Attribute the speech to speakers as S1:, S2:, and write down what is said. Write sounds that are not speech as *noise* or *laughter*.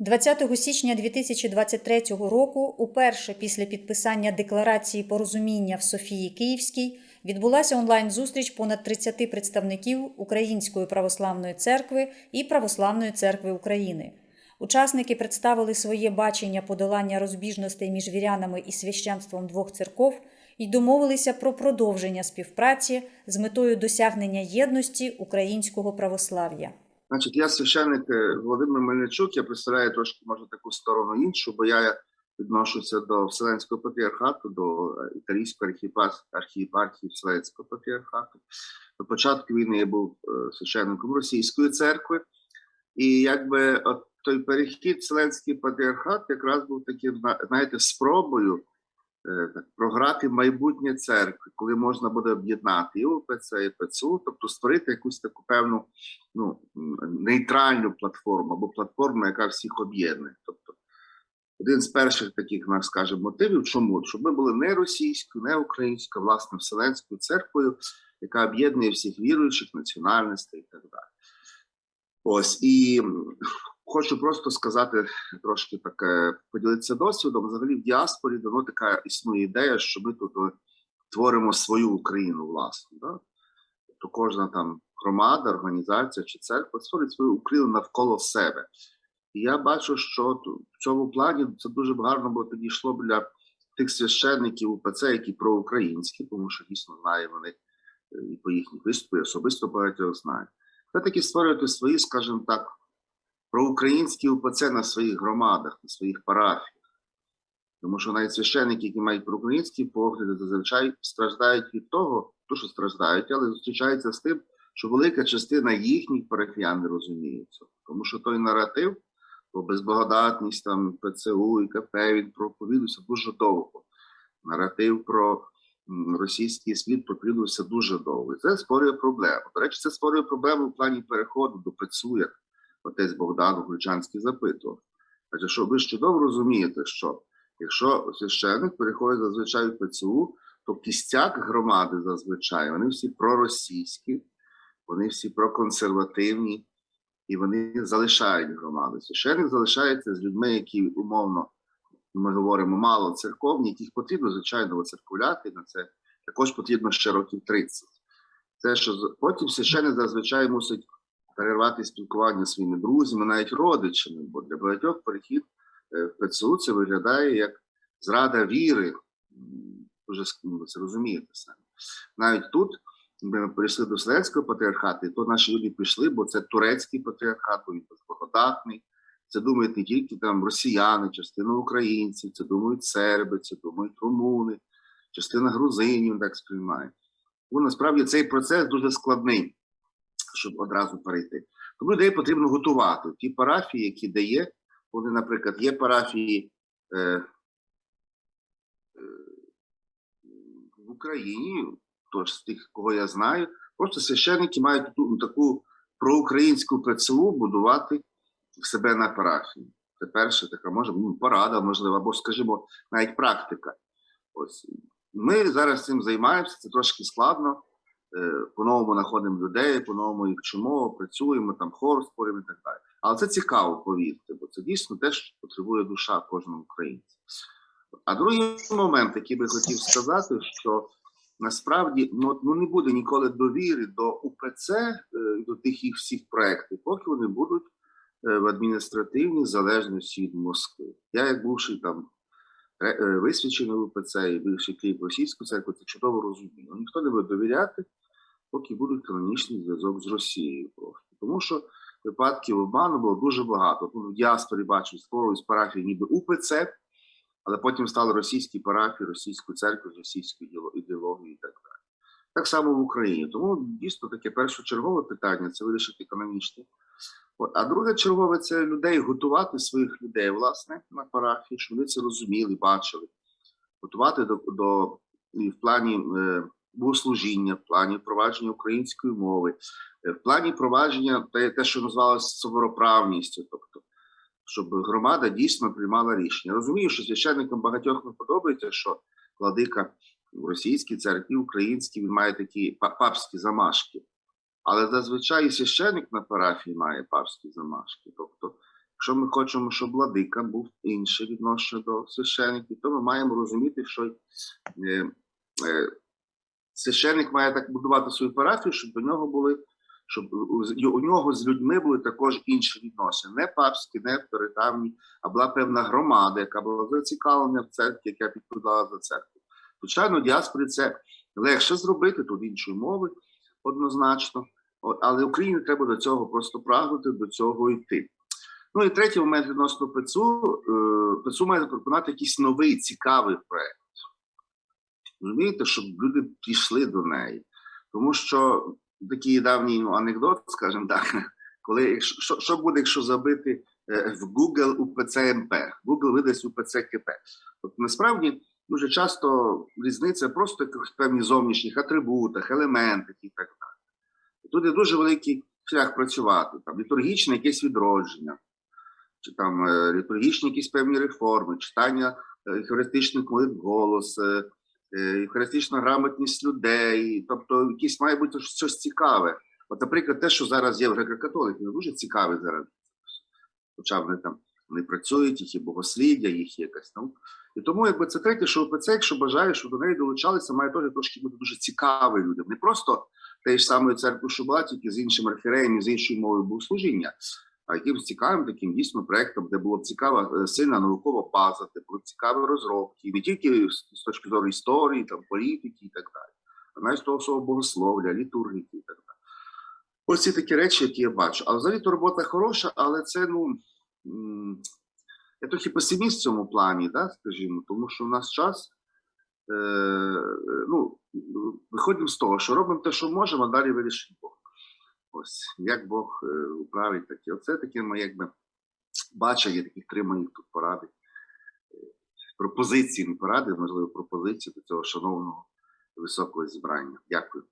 S1: 20 січня 2023 року, уперше після підписання декларації порозуміння в Софії Київській, відбулася онлайн-зустріч понад 30 представників Української православної церкви і Православної церкви України. Учасники представили своє бачення подолання розбіжностей між вірянами і священством двох церков і домовилися про продовження співпраці з метою досягнення єдності українського православ'я.
S2: Значить, я священник е, Володимир Мельничук, я представляю трошки може таку сторону іншу, бо я відношуся до Вселенського патріархату, до е, італійської архієпархії Вселенського патріархату. До початку війни я був е, священником російської церкви, і якби от той перехід Вселенський патріархат якраз був таким, знаєте, спробою е, програти майбутнє церкви, коли можна буде об'єднати і УПЦ, і ПЦУ, тобто створити якусь таку певну ну, нейтральну платформу або платформу, яка всіх об'єднує. Тобто один з перших таких, нас скажімо, мотивів, чому? Щоб ми були не російською, не українською, власне, Вселенською церквою, яка об'єднує всіх віруючих, національностей і так далі. Ось і хочу просто сказати трошки таке, поділитися досвідом. Взагалі в діаспорі давно така існує ідея, що ми тут е, творимо свою Україну власну. Да? Тобто кожна там громада, організація чи церква створить свою Україну навколо себе. І я бачу, що в цьому плані це дуже гарно було тоді йшло для тих священників УПЦ, які проукраїнські, тому що дійсно знає вони е, і по їхніх виступах, особисто багатьох знаю. Це таки створювати свої, скажімо так, проукраїнські УПЦ на своїх громадах, на своїх парафіях. Тому що навіть священники, які мають проукраїнські погляди, зазвичай страждають від того, то що страждають, але зустрічаються з тим, що велика частина їхніх парафіян не розуміє цього. Тому що той наратив про безблагодатність там ПЦУ і КП він проповідувався дуже довго. Наратив про російський світ проповідувався дуже довго. І це створює проблему. До речі, це створює проблему в плані переходу до ПЦУ, як отець Богдан Гульчанський запитував. Адже що ви ж чудово розумієте, що якщо священник переходить зазвичай в ПЦУ, то кістяк громади зазвичай вони всі проросійські, вони всі проконсервативні, і вони залишають громади. Священник залишається з людьми, які умовно ми говоримо мало церковні, яких потрібно звичайно оцерковляти. На це також потрібно ще років 30. Це що потім священник зазвичай мусить перервати спілкування зі своїми друзями, навіть родичами, бо для багатьох перехід е, в ПЦУ це виглядає як зрада віри. Дуже ну, ви це розумієте самі. Навіть тут ми перейшли до Вселенського патріархату, і то наші люди пішли, бо це турецький патріархат, він безблагодатний. Це думають не тільки там росіяни, частина українців, це думають серби, це думають румуни, частина грузинів так сприймає. Тому насправді цей процес дуже складний, щоб одразу перейти. Тому людей потрібно готувати. Ті парафії, які дає, вони, наприклад, є парафії е, е, в Україні, тож з тих, кого я знаю, просто священники мають таку проукраїнську ПЦУ будувати себе на парафії. Це перша така може ну, порада, можливо, або, скажімо, навіть практика. Ось ми зараз цим займаємося, це трошки складно. Е, По-новому знаходимо людей, по-новому їх вчимо, працюємо, там хор створюємо і так далі. Але це цікаво, повірте, бо це дійсно те, що потребує душа кожного українця. А другий момент, який би хотів сказати, що насправді ну, ну, не буде ніколи довіри до УПЦ, е, до тих їх всіх проєктів, поки вони будуть е, в адміністративній залежності від Москви. Я, як бувший там е, висвячений в УПЦ і бивший Київ російської церкви, це чудово розумію. Ніхто не буде довіряти, поки будуть канонічний зв'язок з Росією. Просто. Тому що випадків обману було дуже багато. Ну, в діаспорі бачу, створюють парафії ніби УПЦ, але потім стали російські парафії, російської церкви, з російською ідеоло- ідеологією і так далі. Так само в Україні. Тому дійсно таке першочергове питання це вирішити канонічне. А друге чергове це людей готувати своїх людей, власне, на парафії, щоб вони це розуміли, бачили. Готувати до, до в плані е, богослужіння, в плані впровадження української мови, е, в плані впровадження те, те що називалося собороправністю, тобто, щоб громада дійсно приймала рішення. Розумію, що священникам багатьох не подобається, що владика в російській церкві, українській, він має такі папські замашки. Але зазвичай і священник на парафії має папські замашки. Тобто Якщо ми хочемо, щоб владика був інше відношення до священиків, то ми маємо розуміти, що е, е, священик має так будувати свою парафію, щоб до нього були, щоб у, нього з людьми були також інші відносини, не папські, не перетавні, а була певна громада, яка була зацікавлена в церкві, яка підпадала за церкву. Звичайно, діаспорі це легше зробити тут іншої мови однозначно. От, але Україні треба до цього просто прагнути, до цього йти. Ну і третій момент відносно ПЦУ. Е, ПЦУ має запропонувати якийсь новий цікавий проект. Розумієте, щоб люди пішли до неї. Тому що такий давній ну, анекдот, скажімо так, *laughs* коли що, що буде, якщо забити е, в Google УПЦ МП, Google видасть УПЦ КП. Тобто насправді дуже часто різниця просто в певних зовнішніх атрибутах, елементах і так далі. Тут є дуже великий шлях працювати. Там літургічне якесь відродження, чи там е, літургічні якісь певні реформи, читання е, евхаристичних молитв голос, е, е, грамотність людей. Тобто, якісь має бути щось цікаве. От, наприклад, те, що зараз є в греко-католиків, дуже цікаве зараз. Хоча вони там вони працюють, їх є богослів'я, їх є якась наука. І тому, якби це третє, що ОПЦ, якщо бажає, щоб до неї долучалися, має теж трошки бути дуже цікавий людям. Не просто тієї ж самої церкви Шуба, тільки з іншим архіреєм, з іншою мовою богослужіння, а якимось цікавим таким дійсно проектом, де було б цікава е, сильна наукова база, де були б цікаві розробки, не тільки з точки зору історії, там, політики і так далі, а навіть того всього богослов'я, літургіки і так далі. Ось ці такі речі, які я бачу. А взагалі то робота хороша, але це ну. Я трохи песиміст в цьому плані, да, скажімо, тому що в нас час. Е, ну, виходимо з того, що робимо те, що можемо, а далі вирішить Бог. Ось як Бог е, управить таке. Оце таке моє якби бачення, таких три моїх тут поради. Пропозиції, не поради, можливо, пропозиції до цього шановного високого зібрання. Дякую.